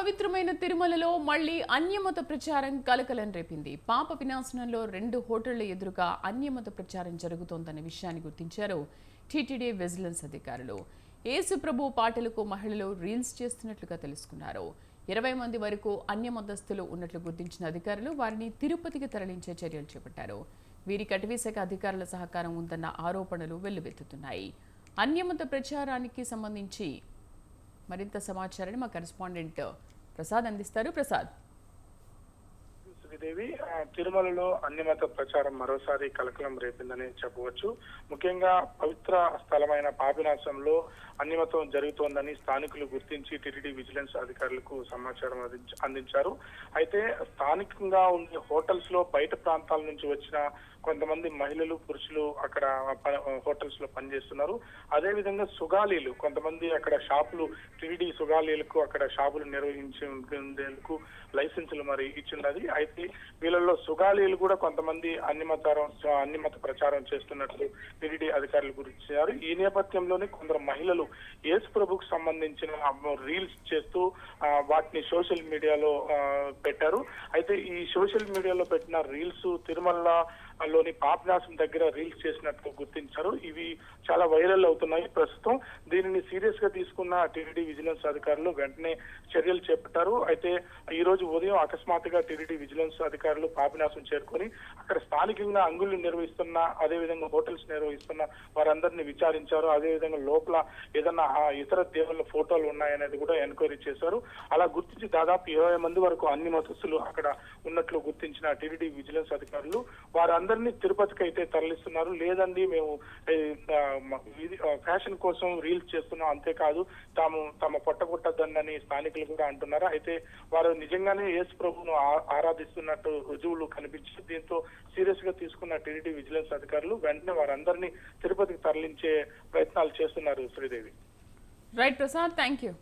పవిత్రమైన తిరుమలలో మళ్ళీ అన్యమత ప్రచారం కలకలం రేపింది. పాప వినాశనంలో రెండు హోటళ్ళ ఎదురుగా అన్యమత ప్రచారం జరుగుతోందన్న విషయాన్ని గుర్తించారు టీటీడీ విజిలెన్స్ అధికారులు. యేసు ప్రభు పాటలకు మహిళలు రీల్స్ చేస్తున్నట్లుగా తెలుసుకున్నారు. ఇరవై మంది వరకు అన్యమతస్తులు ఉన్నట్లు గుర్తించిన అధికారులు వారిని తిరుపతికి తరలించే చర్యలు చేపట్టారు. వీరికి అటవీశాఖ అధికారుల సహకారం ఉందన్న ఆరోపణలు వెల్లువెత్తుతున్నాయి. అన్యమత ప్రచారానికి సంబంధించి మరింత సమాచారాన్ని మా కరెస్పాండెంట్ ప్రసాద్ అందిస్తారు. ప్రసాద్. శ్రీదేవి. తిరుమలలో తిరుమలలో మత ప్రచారం మరోసారి కలకలం రేపిందని చెప్పవచ్చు. ముఖ్యంగా పవిత్ర స్థలమైన పాపినాశంలో అన్యమతం జరుగుతోందని స్థానికులు గుర్తించి టిటిడి విజిలెన్స్ అధికారులకు సమాచారం అందించ- అందించారు. అయితే స్థానికంగా ఉండే హోటల్స్లో బయట ప్రాంతాల నుంచి వచ్చిన కొంతమంది మహిళలు పురుషులు అక్కడ ప- హోటల్స్లో పనిచేస్తున్నారు. అదే విధంగా సుగాలీలు కొంతమంది అక్కడ షాపులు టిడిడి సుగాలీలకు అక్కడ షాపులు నిర్వహించేందుకు లైసెన్సులు మరి ఇచ్చిన్నది. అయితే వీళ్ళల్లో సుగాలీలు కూడా కొంతమంది అన్ని మత అన్నిమత ప్రచారం చేస్తున్నట్లు టిడిడి అధికారులు గురించారు ఈ నేపథ్యంలోనే కొందరు మహిళలు యేసు ప్రభుకు సంబంధించిన రీల్స్ చేస్తూ వాటిని సోషల్ మీడియాలో ఆ, పెట్టారు. అయితే ఈ సోషల్ మీడియాలో పెట్టిన రీల్స్ తిరుమల లోని పాపనాశం దగ్గర రీల్స్ చేసినట్లు గుర్తించారు. ఇవి చాలా వైరల్ అవుతున్నాయి. ప్రస్తుతం దీనిని సీరియస్గా తీసుకున్న టీడీడీ విజిలెన్స్ అధికారులు వెంటనే చర్యలు చేపట్టారు. అయితే ఈ రోజు ఉదయం అకస్మాత్తుగా టీడీడీ విజిలెన్స్ అధికారులు పాపినాశం చేరుకొని అక్కడ స్థానికంగా అంగుళ్ళు నిర్వహిస్తున్న అదే విధంగా హోటల్స్ నిర్వహిస్తున్న వారందరినీ విచారించారు. అదే విధంగా లోపల ఏదన్నా ఇతర దేవుళ్ళ ఫోటోలు ఉన్నాయనేది కూడా ఎంక్వైరీ చేశారు. అలా గుర్తించి దాదాపు ఇరవై మంది వరకు అన్ని మతస్థులు అక్కడ ఉన్నట్లు గుర్తించిన టీడీడీ విజిలెన్స్ అధికారులు వారందరినీ తిరుపతికి అయితే తరలిస్తున్నారు. లేదండి మేము ఫ్యాషన్ కోసం రీల్స్ చేస్తున్నాం. అంతేకాదు తాము తమ పొట్టగొట్టద్దని స్థానికులు కూడా అంటున్నారు. అయితే వారు నిజంగానే యేసు ప్రభును ఆరాధిస్తూ చేస్తున్నట్టు రుజువులు కనిపించి దీంతో సీరియస్గా తీసుకున్న టీడీడీ విజిలెన్స్ అధికారులు వెంటనే వారందరినీ తిరుపతికి తరలించే ప్రయత్నాలు చేస్తున్నారు Sridevi. Right Prasad thank you